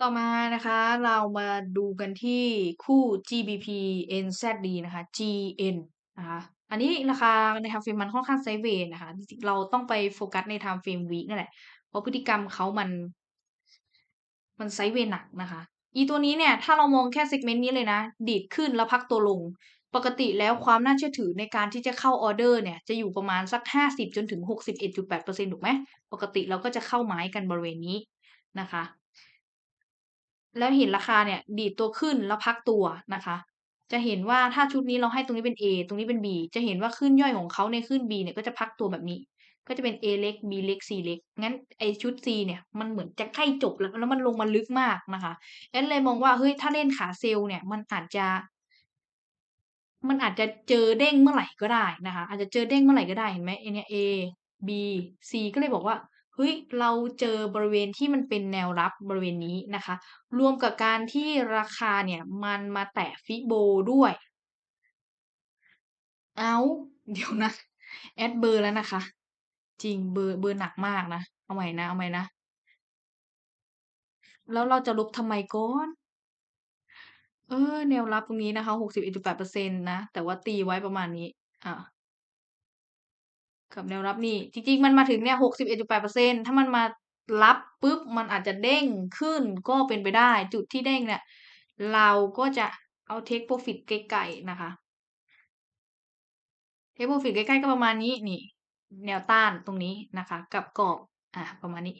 ต่อมานะคะเรามาดูกันที่คู่ GBP NZD นะคะ GN นะคะอันนี้ราคาใน Time Frame มันค่อนข้างไซเวย์นะคะ เราต้องไปโฟกัสใน Time Frame Week นั่นแหละ เพราะพฤติกรรมเขามัน มันไซเวย์หนักนะคะ อีตัวนี้เนี่ย ถ้าเรามองแค่ segment นี้เลยนะ ดีดขึ้นแล้วพักตัวลง ปกติแล้วความน่าเชื่อถือในการที่จะเข้าออเดอร์เนี่ย จะอยู่ประมาณสัก 50 จนถึง 61.8%ถูกไหม ปกติเราก็จะเข้าไม้กันบริเวณนี้นะคะ แล้วเห็นราคาเนี่ยดีดตัวขึ้นแล้วพักตัวนะคะ จะเห็นว่าถ้าชุดนี้เราให้ตรงนี้เป็น A ตรงนี้เป็น B จะเห็นว่าขึ้นย่อยของเขาในขึ้น B เนี่ยก็จะพักตัวแบบนี้ ก็จะเป็น A เล็ก B เล็ก C เล็ก งั้นไอชุด C เนี่ยมันเหมือนจะใกล้จบแล้วแล้วมันลงมาลึกมากนะคะงั้นเลยมองว่าเฮ้ยถ้าเล่นขาเซลล์เนี่ยมันอาจจะมันอาจจะเจอเด้งเมื่อไหร่ก็ได้นะคะ อาจจะเจอเด้งเมื่อไหร่ก็ได้เห็นไหมไอเนี่ย A B C ก็เลยบอกว่า เฮ้ยเราเจอบริเวณที่มันเป็นแนวรับบริเวณนี้นะคะ รวมกับการที่ราคาเนี่ยมันมาแตะฟิโบด้วย เอาเดี๋ยวนะ แอดเบอร์แล้วนะคะ จริงเบลอเบลอหนักมากนะ เอาใหม่นะเอาใหม่นะ แล้วเราจะลบทำไมก่อน?เออแนวรับตรงนี้นะคะ61.8%นตนะ แต่ว่าตีไว้ประมาณนี้ อ่า กับแนวรับนี่ จริงๆ มันมาถึงเนี่ย61.8%ถ้ามันมารับปุ๊บ มันอาจจะเด้งขึ้นก็เป็นไปได้ จุดที่เด้งเนี่ย เราก็จะเอา Take Profit ไกล้ๆนะคะ Take Profit ใกล้ๆก็ประมาณนี้นี่ แนวต้านตรงนี้นะคะ กับกรอบอาประมาณนี้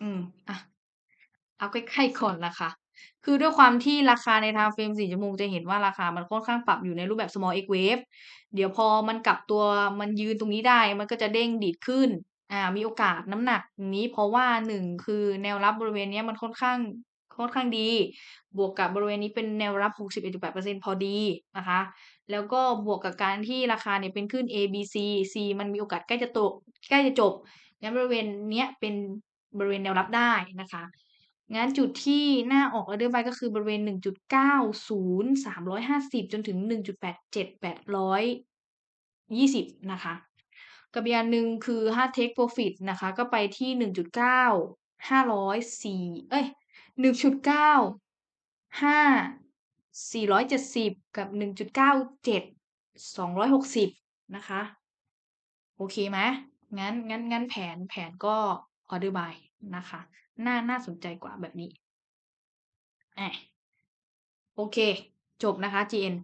อืมอะเอาใกล้ๆก่อนนะคะ คือด้วยความที่ราคาใน Time Frame 4ชั่วโมงจะเห็นว่าราคามันค่อนข้างปรับอยู่ในรูปแบบ Small X Wave เดี๋ยวพอมันกลับตัวมันยืนตรงนี้ได้ มันก็จะเด้งดีดขึ้น อ่า มีโอกาสน้ำหนักตรงนี้ เพราะว่า1คือแนวรับบริเวณนี้มันค่อนข้างค่อนข้างดี บวกกับบริเวณนี้เป็นแนวรับ 61.8%พอดีนะคะ แล้วก็บวกกับการที่ราคาเนี่ยเป็นขึ้น A B C C มันมีโอกาสใกล้จะตกใกล้จะจบงั้นบริเวณเนี้ยเป็นบริเวณแนวรับได้นะคะ งั้นจุดที่หน่าออกออเดอร์ buy ก็คือบริเวณ 1.90350 จนถึง 1.87820 นะคะกับอีกอันหนึ่งคือถ้า Take Profit นะคะ ก็ไปที่ 1.9504 เอ๊ย1.95,470 กับ 1.97,260 นะคะ โอเคไหม?งั้นงั้นงั้นแผนแผนก็ออเดอร์ buy นะคะ น่า น่าสนใจกว่าแบบนี้อโอเค จบนะคะ GN